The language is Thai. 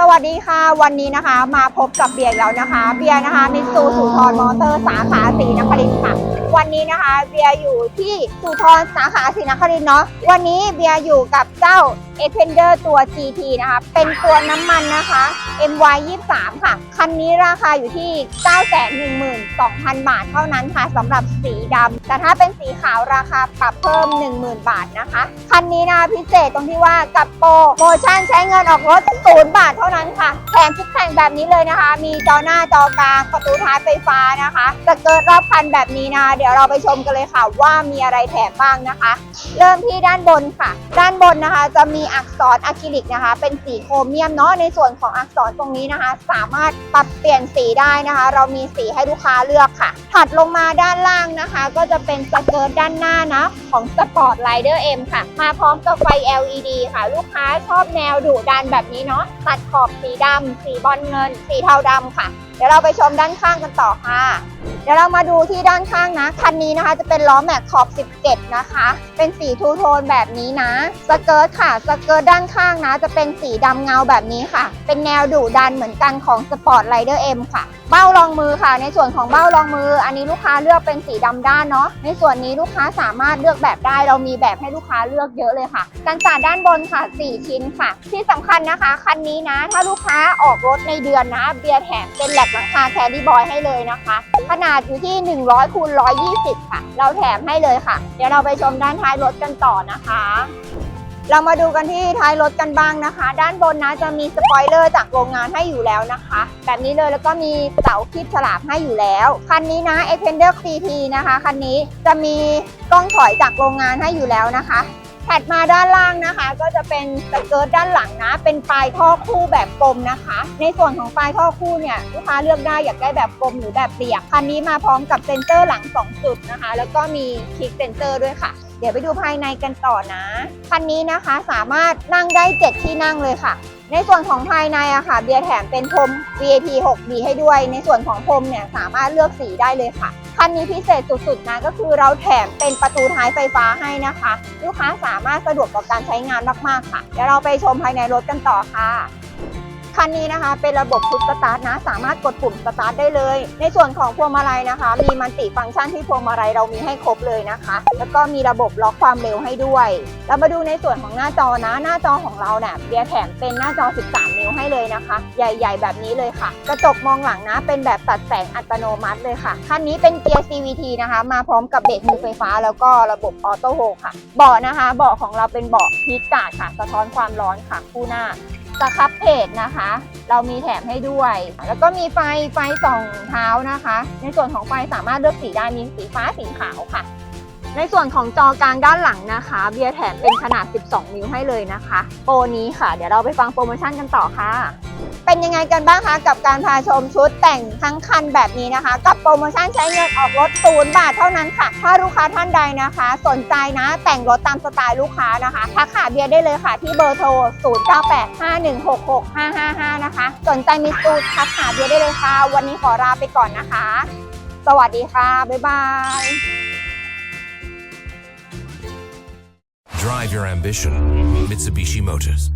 สวัสดีค่ะ วันนี้นะคะมาพบกับเบียร์แล้วนะคะ เบียร์นะคะมิสูสุทรมอเตอร์สาขาสีนครินทร์ค่ะ วันนี้นะคะเบียร์อยู่ที่สุทรสาขาสีนครินทร์เนาะวันนี้เบียร์อยู่กับเจ้า e x p e n d e r ตัว GT นะคะ เป็นตัวน้ำมันนะคะ MY 23ค่ะ คันนี้ราคาอยู่ที่ 912,000 บาทเท่านั้นค่ะสำหรับสีดำ แต่ถ้าเป็นสีขาวราคาปรับเพิ่ม 10,000 บาทนะคะ คันนี้นะพิเศษตรงที่ว่ากับโปรโมชั่นใช้เงินออกรถศูนย์บาทเท่านั้นค่ะแถมชุดแต่งแบบนี้เลยนะคะ มีจอหน้าจอกลางประตูท้ายไฟฟ้านะคะสเกิร์ตรอบคันแบบนี้นะเดี๋ยวเราไปชมกันเลยค่ะว่ามีอะไรแถมบ้างนะคะ เริ่มที่ด้านบนค่ะ ด้านบนนะคะจะมีอักษรอะคริลิกนะคะ เป็นสีโครเมียมเนาะในส่วนของอักษรตรงนี้นะคะ สามารถปรับเปลี่ยนสีได้นะคะ เรามีสีให้ลูกค้าเลือกค่ะ ถัดลงมาด้านล่างนะคะ ก็จะเป็นสเกิร์ตด้านหน้านะของ Sport Rider M ค่ะ มาพร้อมกับไฟ LED ค่ะ ลูกค้าชอบแนวดุดันแบบนี้เนาะตัดขอบสีดำสีบอลเงิน สีเทาดำค่ะ เดี๋ยวเราไปชมด้านข้างกันต่อค่ะ ดี๋ยวเรามาดูที่ด้านข้างนะ คันนี้นะคะจะเป็นล้อแม็กขอบ 17 นะคะ เป็นสีทูโทนแบบนี้นะ สเกิร์ตค่ะ สเกิร์ตด้านข้างนะ จะเป็นสีดำเงาแบบนี้ค่ะ เป็นแนวดุดันเหมือนกันของ Sport Rider M ค่ะ เบ้ารองมือค่ะ ในส่วนของเบ้ารองมือ อันนี้ลูกค้าเลือกเป็นสีดำด้านเนาะ ในส่วนนี้ลูกค้าสามารถเลือกแบบได้ เรามีแบบให้ลูกค้าเลือกเยอะเลยค่ะ กันสาดด้านบนค่ะ 4 ชิ้นค่ะ ที่สำคัญนะคะคันนี้นะ ถ้าลูกค้าออกรถในเดือนนะ เบียร์แถมเป็นแหลกหลังคาแคดดี้บอยให้เลยนะคะ ขนาดอยู่ที่ 100คูณ120 ค่ะ เราแถมให้เลยค่ะ เดี๋ยวเราไปชมด้านท้ายรถกันต่อนะคะ เรามาดูกันที่ท้ายรถกันบ้างนะคะ ด้านบนนะจะมีสปอยเลอร์จากโรงงานให้อยู่แล้วนะคะ แบบนี้เลยแล้วก็มีเสาคีบฉลามให้อยู่แล้ว คันนี้นะ e x p e n d e r CT นะคะ คันนี้จะมีกล้องถอยจากโรงงานให้อยู่แล้วนะคะ ถัดมาด้านล่างนะคะ ก็จะเป็นสเกิร์ตด้านหลังนะ เป็นปลายท่อคู่แบบกลมนะคะ ในส่วนของปลายท่อคู่เนี่ยลูกค้าเลือกได้อยากได้แบบกลมหรือแบบเปียกคันนี้มาพร้อมกับเซ็นเซอร์หลัง 2 จุดนะคะ แล้วก็มีคลิกเซ็นเซอร์ด้วยค่ะเดี๋ยวไปดูภายในกันต่อนะคันนี้นะคะสามารถนั่งได้ 7 ที่นั่งเลยค่ะ ในส่วนของภายในอะค่ะ เบียร์แถมเป็นพรม VIP 6D ให้ด้วย ในส่วนของพรมเนี่ยสามารถเลือกสีได้เลยค่ะ คันนี้พิเศษสุดๆนะก็คือเราแถมเป็นประตูท้ายไฟฟ้าให้นะคะ ลูกค้าสามารถสะดวกต่อการใช้งานมากๆค่ะ เดี๋ยวเราไปชมภายในรถกันต่อค่ะ คันนี้นะคะเป็นระบบพุชสตาร์ทนะ สามารถกดปุ่มสตาร์ทได้เลย ในส่วนของพวงมาลัยนะคะ มีมันติฟังก์ชันที่พวงมาลัยเรามีให้ครบเลยนะคะ แล้วก็มีระบบล็อกความเร็วให้ด้วย เรามาดูในส่วนของหน้าจอนะ หน้าจอของเราเนี่ยเบียร์แถมเป็นหน้าจอ 13 นิ้วให้เลยนะคะ ใหญ่ ๆ แบบนี้เลยค่ะ กระจกมองหลังนะ เป็นแบบตัดแสงอัตโนมัติเลยค่ะ คันนี้เป็นเกียร์ CVT นะคะ มาพร้อมกับเบรกมือไฟฟ้า แล้วก็ระบบออโต้โฮค่ะ เบาะนะคะ เบาะของเราเป็นเบาะฮีทการ์ดค่ะ สะท้อนความร้อนค่ะคู่หน้า สครับเพจนะคะ เรามีแถมให้ด้วย แล้วก็มีไฟไฟส่องเท้านะคะ ในส่วนของไฟสามารถเลือกสีได้มีสีฟ้าสีขาวค่ะ ในส่วนของจอกลางด้านหลังนะคะ เบียร์แถมเป็นขนาด 12 นิ้วให้เลยนะคะ โปรนี้ค่ะ เดี๋ยวเราไปฟังโปรโมชั่นกันต่อค่ะ เป็นยังไงกันบ้างคะกับการพาชมชุดแต่งทั้งคันแบบนี้นะคะ กับโปรโมชั่นใช้เงินออกรถศูนย์บาทเท่านั้นค่ะ ถ้าลูกค้าท่านใดนะคะ สนใจนะแต่งรถตามสไตล์ลูกค้านะคะทักหาเบียร์ได้เลยค่ะที่เบอร์โทร 0985166555 นะคะ สนใจมีตูทักหาเบียร์ได้เลยค่ะ วันนี้ขอลาไปก่อนนะคะ สวัสดีค่ะ บ๊ายบาย Drive your ambition. Mitsubishi Motors.